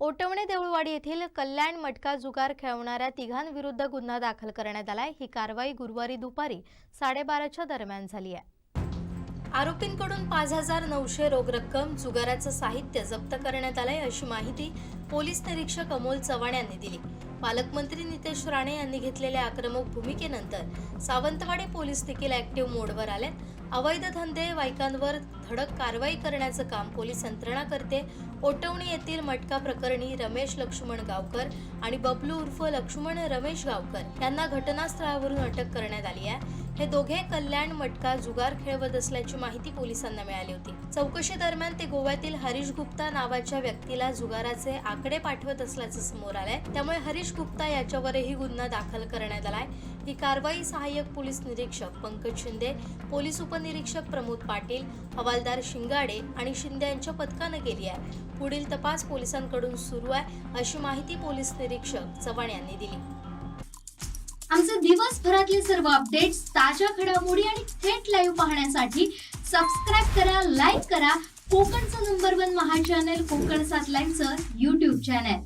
ओटवणे देऊळवाडी येथील कल्याण मटका जुगार खेळवणाऱ्या तिघांविरुद्ध गुन्हा दाखल करण्यात आलाय. ही कारवाई गुरुवारी दुपारी साडेबाराच्या दरम्यान झाली आहे. आरोपींकडून पाच हजार नऊशे रोख रक्कम जुगाराचं साहित्य जप्त करण्यात आलंय अशी माहिती पोलीस निरीक्षक अमोल चव्हाण यांनी दिली. पालकमंत्री नितेश राणे यांनी घेतलेल्या आक्रमक भूमिकेनंतर सावंतवाडी पोलीस देखील ऍक्टिव्ह मोडवर आल्यात. अवैध धंदे वाईकांवर धडक कारवाई करण्याचं काम पोलीस यंत्रणा करते. ओटवणी येथील मटका प्रकरणी रमेश लक्ष्मण गावकर आणि बबलू उर्फ लक्ष्मण रमेश गावकर यांना घटनास्थळावरून अटक करण्यात आली आहे. हे दोघे कल्याण मटका जुगार खेळवत असल्याची माहिती पोलिसांना मिळाली होती. चौकशी दरम्यान ते गोव्यातील हरीश गुप्ता नावाच्या व्यक्तीला जुगाराचे आकडे पाठवत असल्याचं समोर आलंय. त्यामुळे हरीश गुप्ता याच्यावरही गुन्हा दाखल करण्यात आलाय. ही कारवाई सहाय्यक पोलीस निरीक्षक पंकज शिंदे पोलीस उपनिरीक्षक प्रमोद पाटील हवालदार शिंगाडे आणि शिंदे यांच्या पथकानं केली आहे. पुढील तपास पोलिसांकडून सुरू आहे अशी माहिती पोलीस निरीक्षक चव्हाण यांनी दिली. आमचे दिवसभरातले सर्व अपडेट्स ताज्या घडामोडी आणि थेट लाईव्ह पाहण्यासाठी सबस्क्राईब करा लाईक करा. कोकणचं number one Maha channel Konkan सात लाईनचं युट्यूब चॅनल